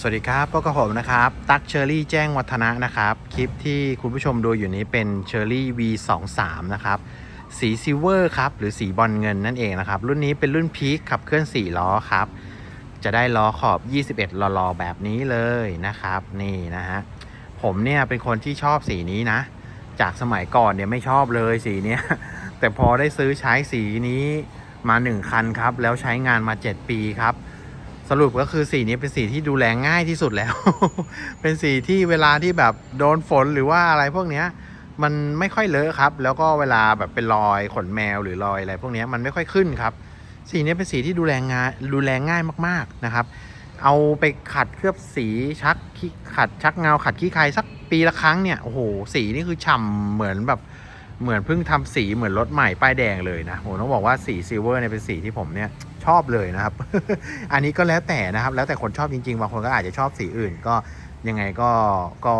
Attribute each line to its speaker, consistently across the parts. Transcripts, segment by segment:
Speaker 1: สวัสดีครับพบกับผมนะครับ ตั๊กเชอรี่แจ้งวัฒนะนะครับ คลิปที่คุณผู้ชมดูอยู่นี้เป็นเชอรี่ V23 นะครับ สีซิลเวอร์ครับ หรือสีบอลเงินนั่นเองนะครับ รุ่นนี้เป็นรุ่นพีคขับเคลื่อน 4 ล้อครับ จะได้ล้อขอบ 21ลอลอแบบนี้เลยนะครับ นี่นะฮะ ผมเนี่ยเป็นคนที่ชอบสีนี้นะ จากสมัยก่อนเนี่ยไม่ชอบเลยสีเนี้ย แต่พอได้ซื้อใช้สีนี้มา 1 คันครับ แล้วใช้งานมา 7 ปีครับ สรุปก็คือสีนี้เป็นสีที่ดูแลง่ายที่สุดแล้ว เป็นสีที่เวลาที่แบบโดนฝนหรือว่าอะไรพวกเนี้ย มันไม่ค่อยเลอะครับ แล้วก็เวลาแบบเป็นรอยขนแมวหรือรอยอะไรพวกนี้มันไม่ค่อยขึ้นครับ สีนี้เป็นสีที่ดูแลง่ายดูแลง่ายมากๆนะครับ เอาไปขัดเคลือบสีชักขี้ขัดชักเงาขัดขี้ใครสักปีละครั้งเนี่ยโอ้โหสีนี่คือฉ่ำเหมือนแบบ เหมือนเพิ่งทำสีเหมือนรถใหม่ป้ายแดงเลยนะโหต้องบอกว่าสีซิลเวอร์เนี่ยเป็นสีที่ผมเนี่ยชอบเลยนะครับ อันนี้ก็แล้วแต่นะครับ แล้วแต่คนชอบจริงๆบางคนก็อาจจะชอบสีอื่น ก็ยังไงก็ก็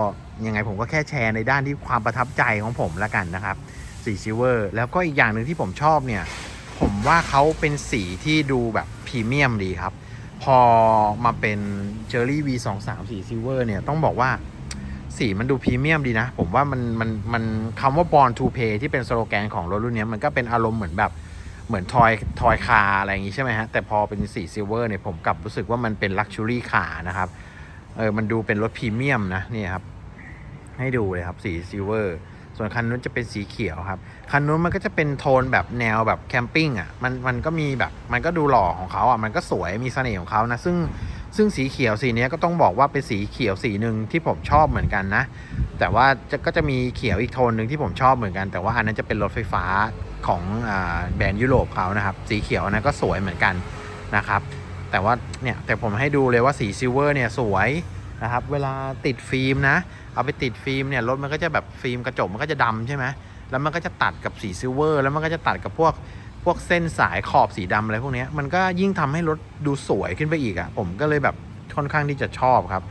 Speaker 1: ยังไงผมก็แค่แชร์ในด้านที่ความประทับใจของผมละกันนะครับสีซิลเวอร์แล้วก็อีกอย่างหนึ่งที่ผมชอบเนี่ยผมว่าเขาเป็นสีที่ดูแบบพรีเมียมดีครับ พอมาเป็นเ e อรี่ V23 สีซิลเวอร์เนี่ยต้องบอกว่า สีมันดูพรีเมียมดีนะ ผมว่ามันมันมันคำว่า Born to Pay ที่เป็นสโลแกนของรถรุ่นนี้มันก็เป็นอารมณ์เหมือนแบบเหมือนทอยทอยคาอะไรอย่างงี้ใช่ไหมฮะ แต่พอเป็นสีซิลเวอร์เนี่ยผมกลับรู้สึกว่ามันเป็นลักชัวรี่คานะครับ เออ มันดูเป็นรถพรีเมียมนะนี่ครับ ให้ดูเลยครับสีซิลเวอร์ส่วนคันนู้นจะเป็นสีเขียวครับ คันนู้นมันก็จะเป็นโทนแบบแนวแบบแคมปิ้งอะ มันมันก็มีแบบมันก็ดูหล่อของเขาอะ มันก็สวยมีเสน่ห์ของเขานะ ซึ่ง ซึ่งสีเขียวสีนี้ก็ต้องบอกว่าเป็นสีเขียวสีหนึ่งที่ผมชอบเหมือนกันนะ แต่ว่าจะก็จะมีเขียวอีกโทนหนึ่งที่ผมชอบเหมือนกัน แต่ว่าอันนั้นจะเป็นรถไฟฟ้าของอแบรนด์ยุโรปเขานะครับ สีเขียวอันนั้นก็สวยเหมือนกันนะครับ แต่ว่าเนี่ยแต่ผมให้ดูเลยว่าสีซิลเวอร์เนี่ยสวยนะครับ เวลาติดฟิล์มนะ เอาไปติดฟิล์มเนี่ยรถมันก็จะแบบฟิล์มกระจกมันก็จะดำใช่ไหมแล้วมันก็จะตัดกับสีซิลเวอร์ แล้วมันก็จะตัดกับพวก พวกเส้นสายขอบสีดำอะไรพวกนี้มันก็ยิ่งทำให้รถดูสวยขึ้นไปอีกอะ่ะ ผมก็เลยแบบค่อนข้างที่จะชอบครับ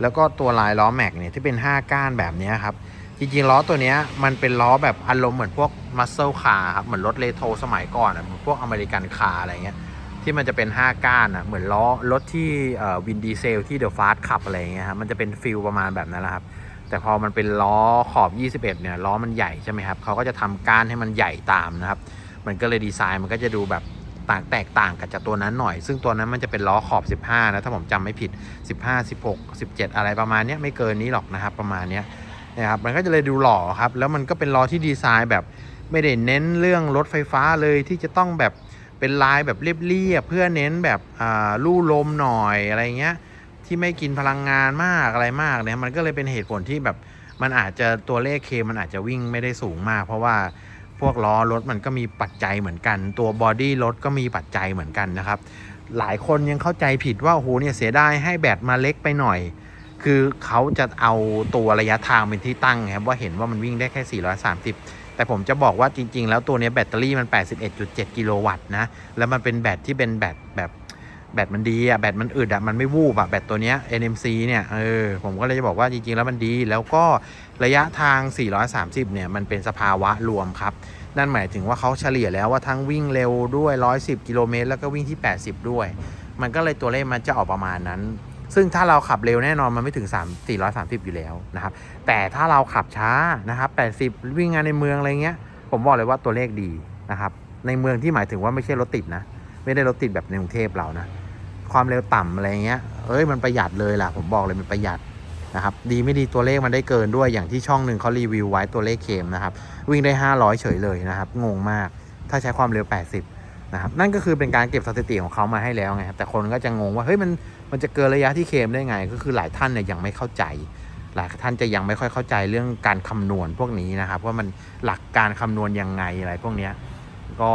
Speaker 1: แล้วก็ตัวลายล้อแม็กเนี่ยที่เป็น 5 ก้านแบบนี้ครับ จริงๆล้อตัวเนี้ยมันเป็นล้อแบบอารมณ์เหมือนพวกมัสเซลคาร์ครับ เหมือนรถเลโทสมัยก่อนอะเหมือนพวกอเมริกันคาร์อะไรเงี้ยที่มันจะเป็น 5 ก้านอะเหมือนล้อรถที่วินดีเซลที่เดอะฟาสขับอะไรเงี้ยครับมันจะเป็นฟิลประมาณแบบนั้นแหละครับแต่พอมันเป็นล้อขอบ 21 เนี่ยล้อมันใหญ่ใช่ไหมครับเขาก็จะทำก้านให้มันใหญ่ตามนะครับ มันก็เลยดีไซน์มันก็จะดูแบบต่างแตกต่างกับจากตัวนั้นหน่อย ซึ่งตัวนั้นมันจะเป็นล้อขอบ 15 นะ ถ้าผมจำไม่ผิด 15 16 17 อะไรประมาณนี้ไม่เกินนี้หรอกนะครับ ประมาณนี้นะครับ มันก็จะเลยดูหล่อครับ แล้วมันก็เป็นล้อที่ดีไซน์แบบไม่ได้เน้นเรื่องรถไฟฟ้าเลยที่จะต้องแบบเป็นลายแบบเรียบๆเพื่อเน้นแบบลู่ลมหน่อยอะไรเงี้ยที่ไม่กินพลังงานมากอะไรมากเนี่ยมันก็เลยเป็นเหตุผลที่แบบมันอาจจะตัวเลขเคมันอาจจะวิ่งไม่ได้สูงมาก เพราะว่า พวกล้อรถมันก็มีปัจจัยเหมือนกัน ตัวบอดี้รถก็มีปัจจัยเหมือนกันนะครับ หลายคนยังเข้าใจผิดว่าโอ้โหเนี่ยเสียดายให้แบตมาเล็กไปหน่อย คือเขาจะเอาตัวระยะทางเป็นที่ตั้งครับว่าเห็นว่ามันวิ่งได้แค่ 430แต่ผมจะบอกว่าจริง ๆ แล้วตัวเนี้ยแบตเตอรี่มัน 81.7 กิโลวัตต์นะ แล้วมันเป็นแบตที่เป็นแบตแบบ แบตมันดีอะแบตมันอึดอะมันไม่วูบอะแบตตัวเนี้ย NMC เนี่ยเออผมก็เลยจะบอกว่าจริงๆ แล้วมันดี แล้วก็ระยะทาง 430 เนี่ย มันเป็นสภาวะรวมครับนั่นหมายถึงว่าเขาเฉลี่ยแล้วว่าทั้งวิ่งเร็วด้วย 110 กิโลเมตร แล้วก็วิ่งที่ 80 ด้วย มันก็เลยตัวเลขมันจะออกประมาณนั้น ซึ่งถ้าเราขับเร็วแน่นอนมันไม่ถึง 3 430 อยู่แล้วนะครับ แต่ถ้าเราขับช้านะครับ 80 วิ่งงานในเมืองอะไรเงี้ย ผมบอกเลยว่าตัวเลขดีนะครับ ในเมืองที่หมายถึงว่าไม่ใช่รถติดนะ ไม่ได้รถติดแบบในกรุงเทพเรานะ ความเร็วต่ำอะไรเงี้ย เอ้ยมันประหยัดเลยล่ะ ผมบอกเลยมันประหยัดนะครับ ดีไม่ดีตัวเลขมันได้เกินด้วยอย่างที่ช่องหนึ่งเขารีวิวไว้ตัวเลขเคมนะครับ วิ่งได้ 500 เฉยเลยนะครับ งงมาก ถ้าใช้ความเร็ว 80 นะครับ นั่นก็คือเป็นการเก็บสถิติของเขามาให้แล้วไงครับ แต่คนก็จะงงว่า เฮ้ยมันมันจะเกินระยะที่เคมได้ไง ก็คือหลายท่านเนี่ยยังไม่เข้าใจ หลายท่านจะยังไม่ค่อยเข้าใจเรื่องการคำนวณพวกนี้นะครับ ว่ามันหลักการคำนวณยังไงอะไรพวกเนี้ยก็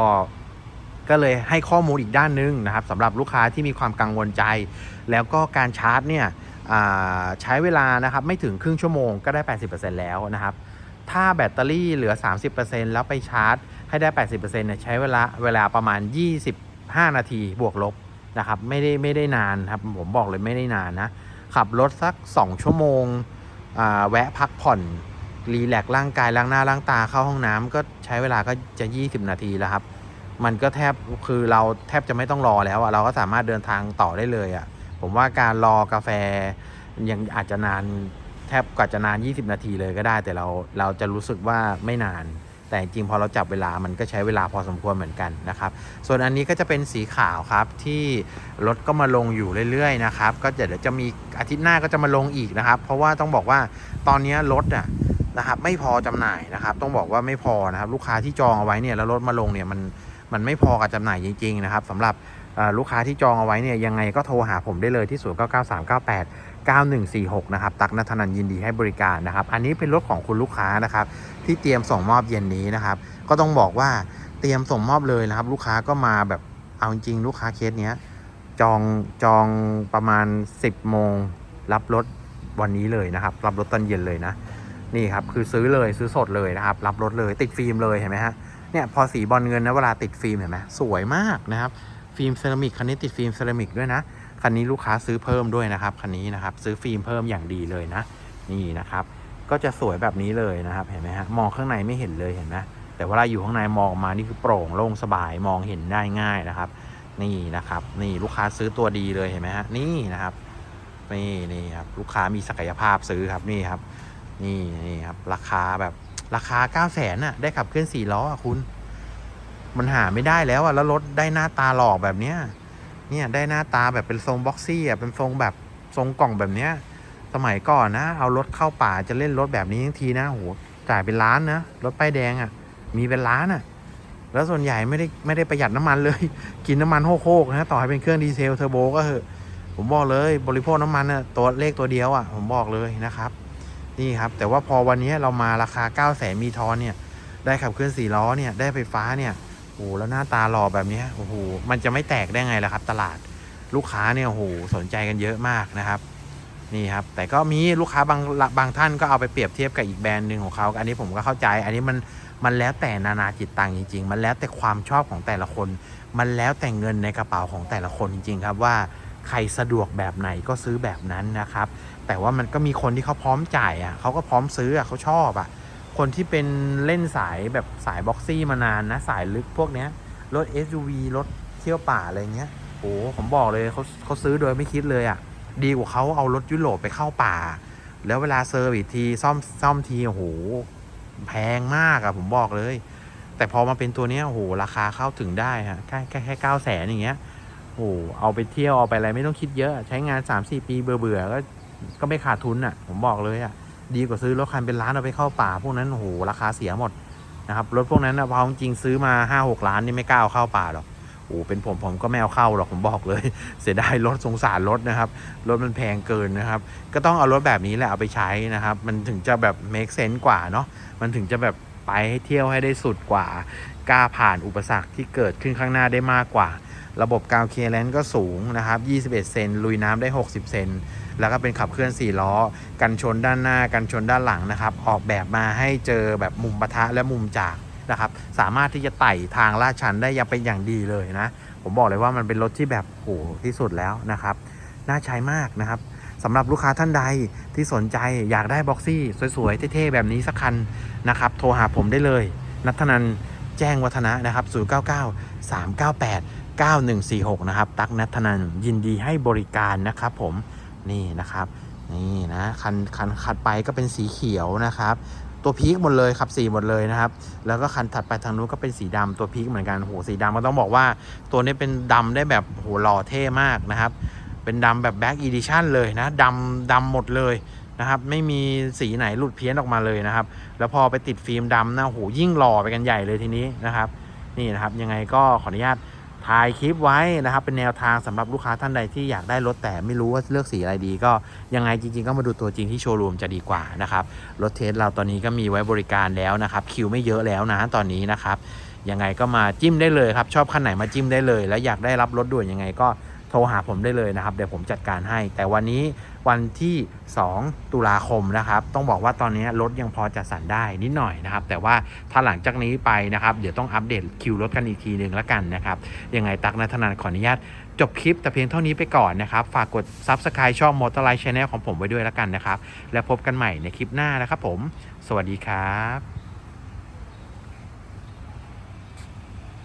Speaker 1: ก็เลยให้ข้อมูลอีกด้านหนึงนะครับสำหรับลูกค้าที่มีความกังวลใจ แล้วก็การชาร์จเนี่ยใช้เวลานะครับไม่ถึงครึ่งชั่วโมงก็ได้ 80%แล้วนะครับ ถ้าแบตเตอรี่เหลือ 30%แล้วไปชาร์จ ให้ได้ 80%เนี่ยใช้เวลาเวลาประมาณ 25 นาทีบวกลบนะครับไม่ได้ไม่ได้นานครับผมบอกเลยไม่ได้นานนะ ขับรถสัก 2 ชั่วโมงแวะพักผ่อนรีแลกร่างกายล้างหน้าล้างตาเข้าห้องน้ำก็ใช้เวลาก็จะ 20 นาทีแล้วครับ มันก็แทบคือเราแทบจะไม่ต้องรอแล้วอะเราก็สามารถเดินทางต่อได้เลยอะผมว่าการรอกาแฟยังอาจจะนานแทบกว่าจะนาน 20 นาทีเลยก็ได้ แต่เราเราจะรู้สึกว่าไม่นาน แต่จริงพอเราจับเวลามันก็ใช้เวลาพอสมควรเหมือนกันนะครับ ส่วนอันนี้ก็จะเป็นสีขาวครับที่รถก็มาลงอยู่เรื่อยๆนะครับ ก็เดี๋ยวจะมีอาทิตย์หน้าก็จะมาลงอีกนะครับ เพราะว่าต้องบอกว่าตอนนี้รถอะนะครับไม่พอจำหน่ายนะครับ ต้องบอกว่าไม่พอนะครับ ลูกค้าที่จองเอาไว้เนี่ยแล้วรถมาลงเนี่ยมัน มันไม่พอกับจำหน่ายจริงๆนะครับสำหรับลูกค้าที่จองเอาไว้เนี่ยยังไงก็โทรหาผมได้เลยที่ 0 9 9 3 9 8 9146 นะครับ ตักนัทนันยินดีให้บริการนะครับ อันนี้เป็นรถของคุณลูกค้านะครับ ที่เตรียมส่งมอบเย็นนี้นะครับ ก็ต้องบอกว่าเตรียมส่งมอบเลยนะครับ ลูกค้าก็มาแบบเอาจริงๆลูกค้าเคสเนี้ยจองจองประมาณ 10โมงรับรถวันนี้เลยนะครับ รับรถตอนเย็นเลยนะ นี่ครับคือซื้อเลยซื้อสดเลยนะครับ รับรถเลยติดฟิล์มเลยเห็นไหมฮะ เนี่ยพอสีบอลเงินนะเวลาติดฟิล์มเห็นไหมสวยมากนะครับ ฟิล์มเซรามิกคันนี้ติดฟิล์มเซรามิกด้วยนะคันนี้ลูกค้าซื้อเพิ่มด้วยนะครับคันนี้นะครับซื้อฟิล์มเพิ่มอย่างดีเลยนะ นี่นะครับ ก็จะสวยแบบนี้เลยนะครับเห็นไหมฮะมองข้างในไม่เห็นเลยเห็นไหมแต่เวลาอยู่ข้างในมองออกมานี่คือโปร่งโล่งสบายมองเห็นได้ง่ายนะครับ นี่นะครับ นี่ลูกค้าซื้อตัวดีเลยเห็นไหมฮะนี่นะครับนี่นี่ครับลูกค้ามีศักยภาพซื้อครับนี่ครับ นี่นี่ครับราคาแบบ ราคา9 0 0แสนน่ะ ได้ขับเคลื่อนสี่ล้ออะคุณ มันหาไม่ได้แล้วอะ แล้วรถได้หน้าตาหลอกแบบเนี้ย เนี่ยได้หน้าตาแบบเป็นทรงบ็อกซี่อะ เป็นทรงแบบทรงกล่องแบบเนี้ย สมัยก่อนนะ เอารถเข้าป่าจะเล่นรถแบบนี้ทั้งทีนะโหจ่ายเป็นล้านนะ รถป้ายแดงอะ มีเป็นล้านอะ แล้วส่วนใหญ่ไม่ได้ไม่ได้ประหยัดน้ำมันเลย กินน้ำมันโคกๆนะ ต่อให้เป็นเครื่องดีเซลเทอร์โบก็เหอะ ผมบอกเลย บริโภคน้ำมันน่ะตัวเลขตัวเดียวอะ ผมบอกเลยนะครับ นี่ครับ แต่ว่าพอวันนี้เรามาราคา 9 0 0แสนมีทอนเนี่ย ได้ขับเคลื่อนสี่ล้อเนี่ย ได้ไฟฟ้าเนี่ย โอ้โห แล้วหน้าตาหล่อแบบนี้ โอ้โห มันจะไม่แตกได้ไงล่ะครับ ตลาด ลูกค้าเนี่ย โอ้โห สนใจกันเยอะมากนะครับ นี่ครับ แต่ก็มีลูกค้าบางบางท่านก็เอาไปเปรียบเทียบกับอีกแบรนด์หนึ่งของเขา อันนี้ผมก็เข้าใจ อันนี้มัน มันแล้วแต่นานาจิตตังจริง ๆ มันแล้วแต่ความชอบของแต่ละคน มันแล้วแต่เงินในกระเป๋าของแต่ละคนจริง ๆ ครับว่า ใครสะดวกแบบไหนก็ซื้อแบบนั้นนะครับ แต่ว่ามันก็มีคนที่เขาพร้อมจ่ายอะเขาก็พร้อมซื้ออะเขาชอบอะคนที่เป็นเล่นสายแบบสายบ็อกซี่มานานนะสายลึกพวกเนี้ยรถ SUV รถเที่ยวป่าอะไรเงี้ยโอ้ผมบอกเลยเขาเขาซื้อโดยไม่คิดเลยอะดีกว่าเขาเอารถยุโรปไปเข้าป่า แล้วเวลาเซอร์วิสทีซ่อมซ่อมทีโอ้โหแพงมากอะผมบอกเลย แต่พอมาเป็นตัวเนี้ยโอ้โหราคาเข้าถึงได้ฮะแค่แค่แค่เก้าแสนอย่างเงี้ย โอ้โหเอาไปเที่ยวเอาไปอะไรไม่ต้องคิดเยอะ ใช้งาน3-4ปีเบื่อเบื่อๆก็ก็ไม่ขาดทุนอะ ผมบอกเลยอะ ดีกว่าซื้อรถคันเป็นล้านเอาไปเข้าป่า พวกนั้นโอ้โหราคาเสียหมดนะครับรถพวกนั้นนะพอจริงซื้อมา5้าหกล้านนี่ไม่กล้าเอาเข้าป่าหรอกโอ้เป็นผมผมก็ไม่เอาเข้าหรอกผมบอกเลย เสียดายรถสงสารรถนะครับรถมันแพงเกินนะครับ ก็ต้องเอารถแบบนี้แหละเอาไปใช้นะครับ มันถึงจะแบบ make sense กว่าเนาะมันถึงจะแบบ ไปให้เที่ยวให้ได้สุดกว่ากล้าผ่านอุปสรรคที่เกิดขึ้นข้างหน้าได้มากกว่า ระบบกาวเคลียร์แลนก็สูงนะครับ 21 เซนลุยน้ำได้ 60 เซนแล้วก็เป็นขับเคลื่อน 4 ล้อ กันชนด้านหน้า กันชนด้านหลังนะครับ ออกแบบมาให้เจอแบบมุมปะทะและมุมจากนะครับ สามารถที่จะไต่ทางลาดชันได้อยังเป็นอย่างดีเลยนะ ผมบอกเลยว่ามันเป็นรถที่แบบโหที่สุดแล้วนะครับ น่าใช้มากนะครับ สำหรับลูกค้าท่านใดที่สนใจอยากได้บ็อกซี่สวยๆ เท่ๆ แบบนี้สักคันนะครับ โทรหาผมได้เลย นัทนันแจ้งวัฒนะนะครับ 099 398 9146 นะครับ ตักนัทนันยินดีให้บริการนะครับผมนี่นะครับนี่นะคันคันขัดไปก็เป็นสีเขียวนะครับ ตัวพีคหมดเลยครับสีหมดเลยนะครับ แล้วก็คันถัดไปทางนู้นก็เป็นสีดำตัวพีคเหมือนกันโหสีดำก็ต้องบอกว่า ตัวนี้เป็นดำได้แบบโหหล่อเท่มากนะครับ เป็นดำแบบแบ็กอีดิชันเลยนะดำดำหมดเลยนะครับ ไม่มีสีไหนหลุดเพี้ยนออกมาเลยนะครับ แล้วพอไปติดฟิล์มดำนะโหยิ่งหล่อไปกันใหญ่เลยทีนี้นะครับ นี่นะครับยังไงก็ขออนุญาตถ่ายคลิปไว้นะครับ เป็นแนวทางสำหรับลูกค้าท่านใดที่อยากได้รถแต่ไม่รู้ว่าเลือกสีอะไรดี ก็ยังไงจริงๆ ก็มาดูตัวจริงที่โชว์รูมจะดีกว่านะครับ รถเทสเราตอนนี้ก็มีไว้บริการแล้วนะครับ คิวไม่เยอะแล้วนะตอนนี้นะครับยังไงก็มาจิ้มได้เลยครับ ชอบคันไหนมาจิ้มได้เลย แล้วอยากได้รับรถด่วนยังไงก็ โทรหาผมได้เลยนะครับ เดี๋ยวผมจัดการให้ แต่วันนี้วันที่ 2 ตุลาคมนะครับ ต้องบอกว่าตอนนี้รถยังพอจะสั่นได้นิดหน่อยนะครับ แต่ว่าถ้าหลังจากนี้ไปนะครับ เดี๋ยวต้องอัปเดตคิวรถกันอีกทีหนึ่งแล้วกันนะครับยังไงตักนัทนันขออนุญาตจบคลิปแต่เพียงเท่านี้ไปก่อนนะครับ ฝากกด Subscribe ช่อง m o t o r l i ์ Channel ของผมไว้ด้วยแล้วกันนะครับ แล้วพบกันใหม่ในคลิปหน้านะครับผม สวัสดีครับ